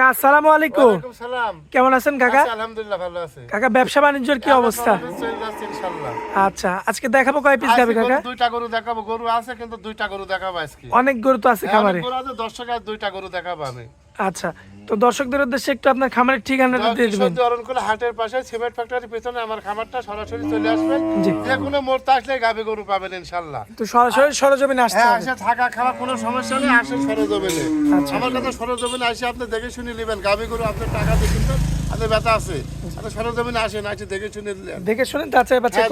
কাকা আসসালামু আলাইকুম। সালাম। কেমন আছেন কাকা? আলহামদুলিল্লাহ ভালো আছে। কাকা ব্যবসা বাণিজ্যের কি অবস্থা? ইনশাআল্লাহ আচ্ছা আজকে দেখাবো কয় পিস যাবে কাকা? দুইটা গরু দেখাবো গরু আছে কিন্তু দুইটা গরু দেখাবো আজকে। অনেক গরু তো আছে হ্যাঁ, খামারে। দশ গরু আছে আর দুইটা গরু দেখাবো আমি। আচ্ছা তো দর্শকদের উদ্দেশ্যে একটু আপনার খামারের ঠিকানাটা দিয়ে দিবেন। অরণকুল হাটের পাশে সিমেন্ট ফ্যাক্টরির পিছনে আমার খামারটা সরাসরি চলে আসবেন জি। যে কোনো মোড়তে আসলে গাভী গরু পাবেন ইনশাআল্লাহ। তো সরাসরি সরজমিনে আসতে হ্যাঁ হবে। আসে থাকা খাওয়া কোনো সমস্যা নেই আসে সরজমিনে। আচ্ছা। আমার কাছে সরজমিনে আসে আপনি দেখে শুনে নেবেন। গাভী গরু আপনার টাকা দিয়ে কিনবেন আপনার ব্যথা আছে। আপনি সরজমিনে আসেন আসে দেখে শুনে দেখে শুনে যাচাই বাছাই হ্যাঁ,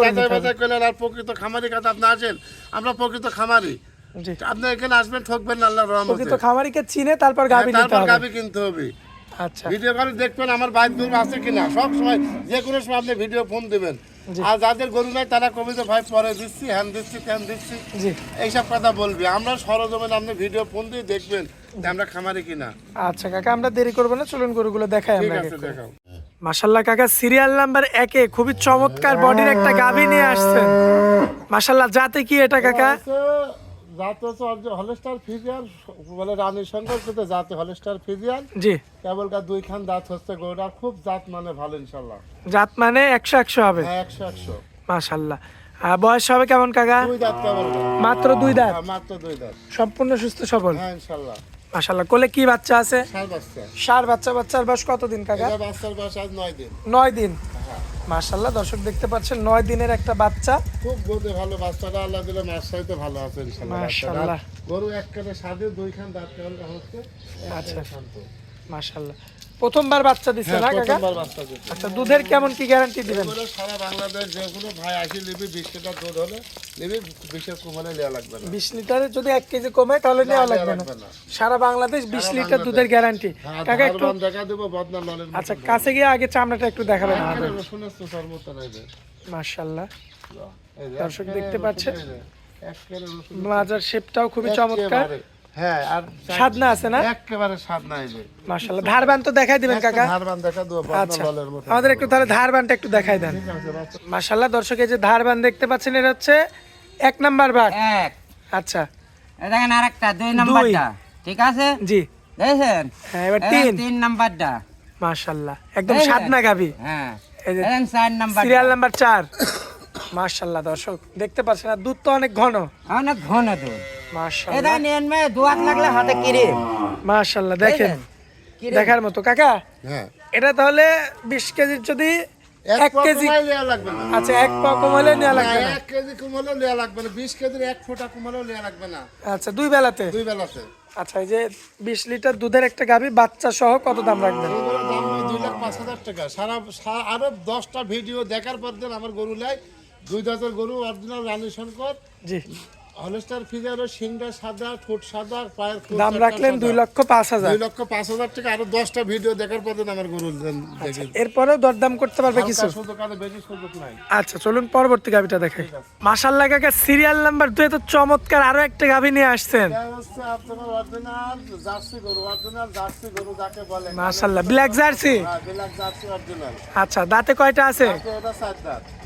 করে আর প্রকৃত খামারি কাছে আপনি আসেন। আমরা প্রকৃত খামারি। আপনি এখানে আসবেন ঠকবেন আল্লাহর রহমতে প্রকৃত খামারিকে চিনে তারপর গাবি হ্যাঁ, নিতে তারপর হবে। গাভী কিনতে হবে। আচ্ছা। ভিডিও করে দেখবেন আমার বাইক গরু আছে কিনা। সব সময় যে কোনো সময় আপনি ভিডিও ফোন দেবেন। আর যাদের গরু নাই তারা কবিতে ভাই পরে দিচ্ছি হ্যান দিচ্ছি ত্যান দিচ্ছি। এইসব কথা বলবি। আমরা সরজমেন আপনি ভিডিও ফোন দিয়ে দেখবেন আমরা খামারি কিনা। আচ্ছা কাকা আমরা দেরি করব না। চলুন গরুগুলো দেখাই আমরা দেখাও। মাশাল্লাহ কাকা সিরিয়াল নাম্বার একে। খুবই চমৎকার বডির একটা গাভী নিয়ে আসছেন। মাশাল্লাহ যাতে কি এটা কাকা? হলস্টার ফিজিয়ান বলে কিন্তু জাতে হলস্টার ফিজিয়ান জি। কেবলকার দুইখান দাঁত হচ্ছে খুব জাত মানে ভালো ইনশাল্লাহ জাত মানে একশো একশো হবে? হ্যাঁ একশো একশো। মাশাল্লাহ বয়স হবে কেমন কাকা? দুই দাঁত মাত্র দুই দাঁত? হ্যাঁ, মাত্র দুই দাঁত। সম্পূর্ণ সুস্থ সবল? হ্যাঁ ইনশাল্লাহ মাশাল্লাহ কোলে কি বাচ্চা আছে? সার বাচ্চা। সার বাচ্চা বাচ্চার বয়স কতদিন কাকা? বাচ্চার বয়স আজ নয় দিন। নয় দিন। মাশাল্লাহ দর্শক দেখতে পাচ্ছেন নয় দিনের একটা বাচ্চা খুব বোধে ভালো বাচ্চাটা আল্লাহ দিলে তো ভালো আছে মাশাআল্লাহ। গরু এক কানে সাদে দুইখান দাঁত কেমন হচ্ছে আচ্ছা। মাশাল্লাহ প্রথমবার বাচ্চা দিচ্ছে হ্যাঁ না কাকা? প্রথমবার বাচ্চা দিচ্ছে আচ্ছা দুধের কেমন কি গ্যারান্টি দিবেন? সারা বাংলাদেশ যে কোনো ভাই আসি নিবি বিশ লিটার দুধ হলে নিবি বিশের কুমারে নেওয়া লাগবে না। বিশ লিটারের যদি এক কেজি কমে তাহলে নেওয়া লাগবে না। সারা বাংলাদেশ বিশ লিটার দুধের গ্যারান্টি কাকা একটু দেখা দেবো বদনাম নলের আচ্ছা কাছে গিয়ে আগে চামড়াটা একটু দেখাবেন রসুনের তো সর্বত নাই রে। মাশাল্লাহ দর্শক দেখতে পাচ্ছেন? মাজার শেপটাও খুবই চমৎকার। হ্যাঁ আর সাদনা আছে না? একেবারে স্বাদ নাই রে ধারবান তো দেখাই দিবেন কাকা। ধারবান দেখা দেবো আচ্ছা। মতো। আমাদের একটু তাহলে ধারবানটা একটু দেখাই দেন। ঠিক আছে বাচ্চা মাশাল্লাহ দর্শক এই যে ধারবান দেখতে পাচ্ছেন এটা হচ্ছে এক নাম্বার বাট এক। আচ্ছা। দেখেন আরেকটা দুই নাম্বারটা। ঠিক আছে? জি। দেখেন? হ্যাঁ এবার তিন। তিন নাম্বারটা। মাশাল্লাহ একদম সাদনা গাবি হ্যাঁ। এই যে চার নাম্বার সিরিয়াল নাম্বার চার। মাশাল্লাহ দর্শক দেখতে পাচ্ছেন আর দুধ তো অনেক ঘন। অনেক ঘন দুধ। দেখেন এর লাগলে হাতে কিরে? মাশাল্লাহ দেখেন দেখার মতো। কাকা হ্যাঁ। এটা তাহলে বিশ কেজির যদি এক কেজি কেজি লাগবে না। আচ্ছা এক পা কমালে নেওয়া লাগবে না? এক কেজি কুমলেও নেওয়া লাগবে না। বিশ কেজির এক ফোঁটা কুমলেও নেওয়া লাগবে না। আচ্ছা দুই বেলাতে? দুই বেলাতে। আচ্ছা এই যে বিশ লিটার দুধের একটা গাভি বাচ্চা সহ কত দাম রাখবেন? দুই লাখ পাঁচ হাজার টাকা। সারা আরও দশটা ভিডিও দেখার পর দিন আমার গরু লাই দুই দাঁতের গরু অরিজিনাল রানী শঙ্কর। জি। হলস্টার ফিজারও সিংটা সাদা ঠোঁট সাদা পায়ের দাম রাখলেন দুই লক্ষ পাঁচ হাজার। দুই লক্ষ পাঁচ হাজার টাকা আরও দশটা ভিডিও দেখার পর আমার গরু এরপরেও দরদাম করতে পারবে কিছু? আচ্ছা চলুন পরবর্তী গাভিটা দেখাই। মাসাল্লাহ কাকা সিরিয়াল নাম্বার দুই তো চমৎকার আরও একটা গাভি নিয়ে আসছেন। মাসাল্লাহ ব্ল্যাক জার্সি হ্যাঁ আচ্ছা দাঁতে কয়টা আছে?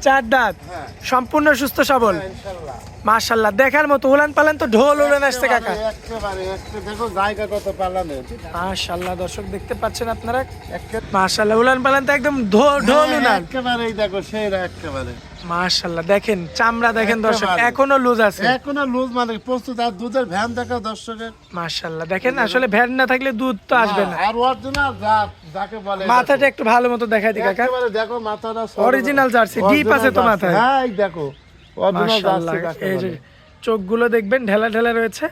চার দাঁত। হ্যাঁ। সম্পূর্ণ সুস্থ সবল। ইনশাল্লাহ মাশাল্লাহ দেখার মতো উলান পালান তো ঢোল উলান আসছে কাকা। একেবারে, একেবারে একটু দেখো জায়গা কত পালানে মাশাল্লাহ দর্শক দেখতে পাচ্ছেন আপনারা? মাশাল্লাহ উলান পালান তো একদম ঢোল ঢোল উলান। দেখো একেবারে। মাশাল্লাহ দেখেন চামড়া দেখেন দর্শক এখনও লুজ আছে। এখনও লুজ মানে প্রস্তুত আর দুধের ভ্যান দেখো দর্শকের। মাশাল্লাহ দেখেন আসলে ভ্যান না থাকলে দুধ তো আসবে না। আর অরিজিনাল যাকে বলে মাথাটা একটু ভালো মতো দেখাই দিই কাকা। একেবারে দেখো মাথাটা। Original jersey, deep আছে তো মাথায়। হ্যাঁ দেখো। অরিজিনাল জার্সি এই যে চোখগুলো দেখবেন ঢেলা ঢেলা রয়েছে।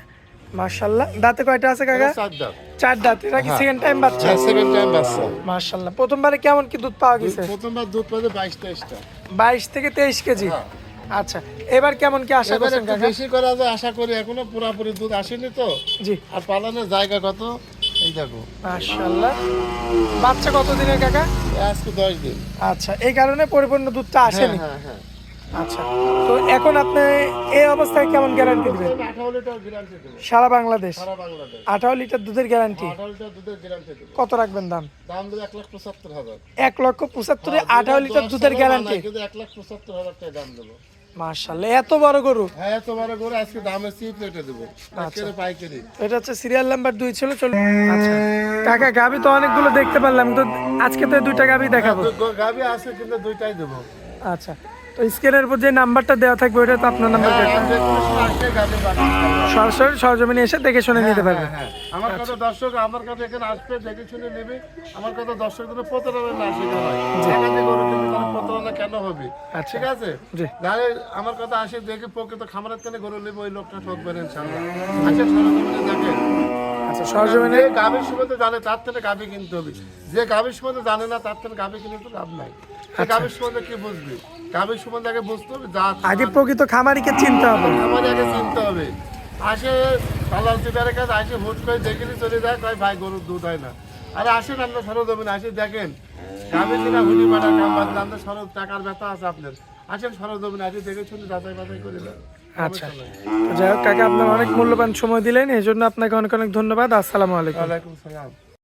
মাশাল্লাহ। দাঁতে কয়টা আছে কাকা? চার দাঁত। চার দাঁত। এটা কি সেকেন্ড টাইম বাচ্চা? হ্যাঁ সেকেন্ড টাইম বাচ্চা। মাশাল্লাহ। প্রথমবারে কেমন কি দুধ পাওয়া গেছে? প্রথমবার দুধ পাবে বাইশ তেইশটা বাইশ থেকে তেইশ কেজি? হ্যাঁ। আচ্ছা এবার কেমন কি আশা করছেন কাকা? বেশি করা যায় আশা করি এখনও পুরাপুরি দুধ আসেনি তো। জি। আর পালানোর জায়গা কত? এই দেখো। মাশাল্লাহ। বাচ্চা কত দিনের কাকা আজকে দশ দিন। আচ্ছা এই কারণে পরিপূর্ণ দুধটা হ্যাঁ আসেনি। হ্যাঁ হ্যাঁ। আচ্ছা। তো এখন আপনি এই অবস্থায় কেমন গ্যারান্টি দিবেন? সারা বাংলাদেশ? আঠারো লিটার দুধের গ্যারান্টি কত রাখবেন দাম? দাম এক লাখ পঁচাত্তর হাজার। এক লক্ষ পঁচাত্তরে আঠারো লিটার দুধের গ্যারান্টি এক লাখ পঁচাত্তর হাজার টাকা দাম দেবো। এত বড় গরু? হ্যাঁ এত বড় গরু আজকে দামে চিপ রেটে দেবো। পাইকারি পাইকারি। এটা হচ্ছে সিরিয়াল নাম্বার দুই ছিল চলো। আচ্ছা। কাকা গাবি তো অনেকগুলো দেখতে পারলাম তো আজকে তো দুইটা গাবি দেখাবো। গো- গাভী আছে কিন্তু দুইটাই দেবো। আচ্ছা। তো স্ক্রিনের উপর যে নাম্বারটা দেওয়া থাকবে ওটা তো আপনার নাম্বার হ্যাঁ, কোনো। সরাসরি সরজমিনে এসে দেখে শুনে নিতে পারবে হ্যাঁ, হ্যাঁ। আমার কথা দর্শক আমার কথা এখানে আসবে দেখে শুনে নেবে। আমার কথা দর্শকদের প্রতারণা না শেখা হয় প্রতারণা কেন হবে? আচ্ছা। ঠিক আছে? আমার কথা আসে দেখে প্রকৃত খামারের থেকে গরু নেবে ওই লোকটা ঠকবেন আচ্ছা আচ্ছা যে গাভীর সম্বন্ধে জানে তার থেকে গাভী কিনতে হবে। যে গাভীর সম্বন্ধে জানে না তার থেকে গাভী কিনে তো লাভ নাই। সে গাভীর সম্বন্ধে কি বুঝবে? গাভীর সম্বন্ধে আগে বুঝতে হবে যা আগে প্রকৃত খামারিকে চিনতে হবে। আমার আগে চিনতে হবে। আসে দালাল চিটারের কাছে আসে হুট করে দেখে চলে যায় কয় ভাই গরুর দুধ হয় না। আরে আসেন আপনার সরো দেবেন আসে দেখেন গাভী কিনা হুলি পাটা কাম বাদ আপনার সরো টাকার ব্যথা আছে আপনার। আসেন সরো দেবেন আসে দেখে শুনে যাচাই বাছাই করে দেন আচ্ছা। যাই হোক, কাকা আপনার অনেক মূল্যবান সময় দিলেন এই জন্য আপনাকে অনেক অনেক ধন্যবাদ। আসসালামু আলাইকুম। আলাইকুম সালাম।